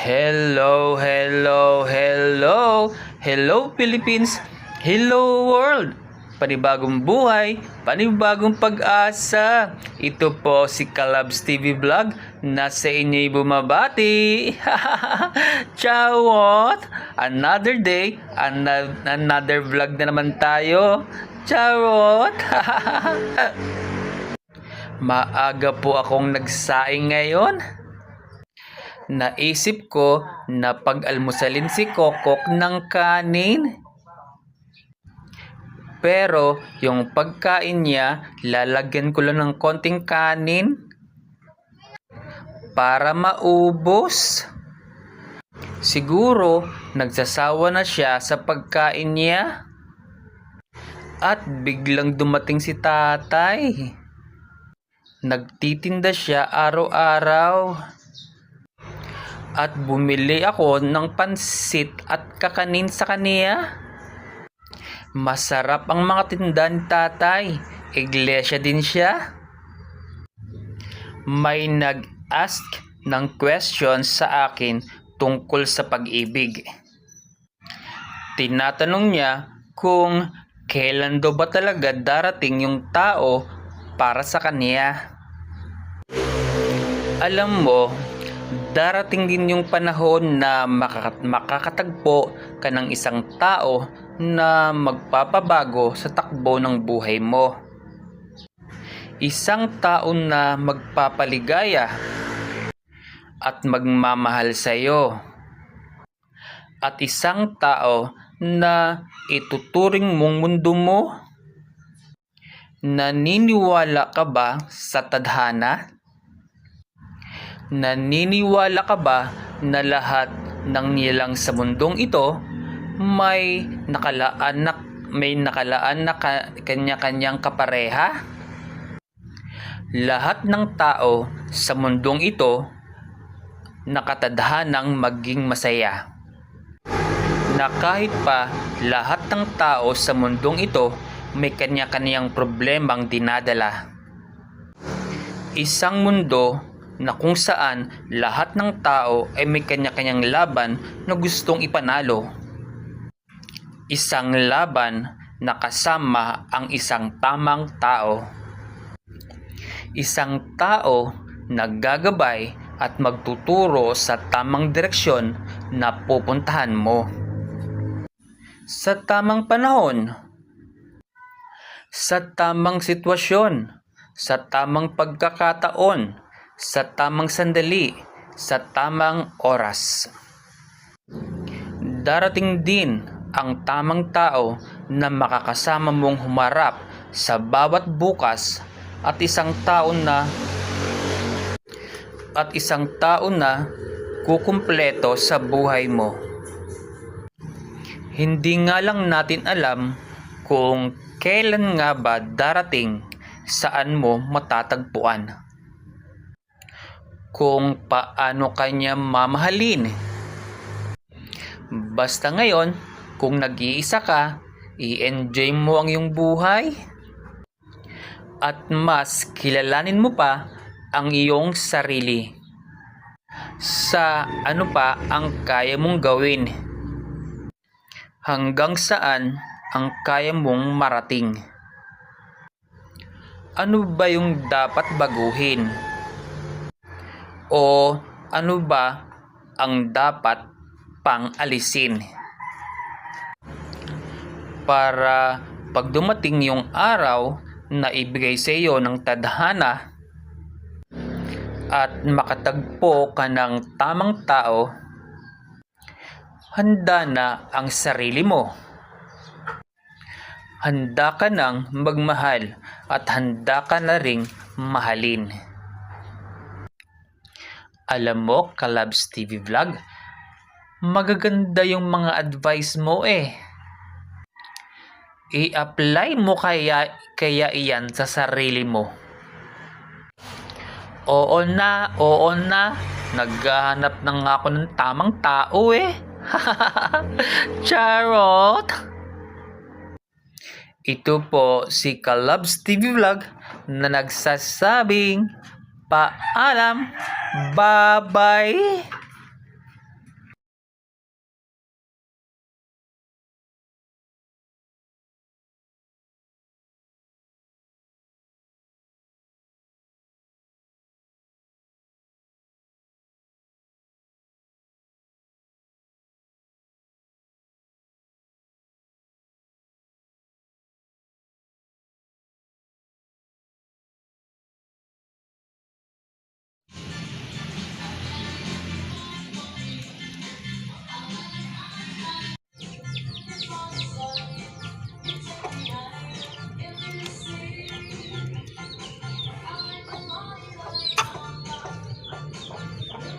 Hello, hello, hello. Hello Philippines. Hello world. Panibagong buhay, panibagong pag-asa. Ito po si Kalabs TV Vlog na sa inyo'y bumabati. Chawot! Another day, ano- another vlog na naman tayo. Chawot! Maaga po akong nagsaing ngayon. Naisip ko na pag-almusalin si Kokok ng kanin. Pero yung pagkain niya, lalagyan ko lang ng konting kanin para maubos. Siguro nagsasawa na siya sa pagkain niya. At biglang dumating si tatay. Nagtitinda siya araw-araw. At bumili ako ng pansit at kakanin sa kaniya. Masarap ang mga tinda ni tatay. Iglesia din siya. May nag-ask ng question sa akin tungkol sa pag-ibig. Tinatanong niya kung kailan daw ba talaga darating yung tao para sa kanya. Alam mo, darating din yung panahon na makaka- makakatagpo ka ng isang tao na magpapabago sa takbo ng buhay mo. Isang tao na magpapaligaya at magmamahal sa iyo. At isang tao na ituturing mong mundo mo. Naniniwala ka ba sa tadhana? Naniniwala ka ba na lahat ng nilang sa mundong ito may nakalaan na may nakalaan na ka- kanya-kanyang kapareha? Lahat ng tao sa mundong ito nakatadhanang maging masaya. Na kahit pa lahat ng tao sa mundong ito may kanya-kanyang problemang dinadala. Isang mundo na kung saan lahat ng tao ay may kanya-kanyang laban na gustong ipanalo. Isang laban na kasama ang isang tamang tao. Isang tao na gagabay at magtuturo sa tamang direksyon na pupuntahan mo. Sa tamang panahon, sa tamang sitwasyon, sa tamang pagkakataon, sa tamang sandali, sa tamang oras. Darating din ang tamang tao na makakasama mong humarap sa bawat bukas at isang tao na at isang tao na kukumpleto sa buhay mo. Hindi nga lang natin alam kung kailan nga ba darating saan mo matatagpuan. Kung paano kanya mamahalin. Basta ngayon, kung nag-iisa ka, i-enjoy mo ang iyong buhay. At mas kilalanin mo pa ang iyong sarili. Sa ano pa ang kaya mong gawin? Hanggang saan ang kaya mong marating? Ano ba yung dapat baguhin o ano ba ang dapat pang alisin para pag dumating yung araw na ibigay sa iyo ng tadhana at makatagpo ka ng tamang tao, handa na ang sarili mo. Handa ka nang magmahal at handa ka na ring mahalin. Alam mo, Kalabs TV Vlog, magaganda yung mga advice mo eh i-apply mo kaya kaya iyan sa sarili mo. Oo na, oo na. Naghahanap na nga ako ng tamang tao eh. Charot! Ito po si Kalabs TV Vlog na nagsasabing paalam. Bye-bye!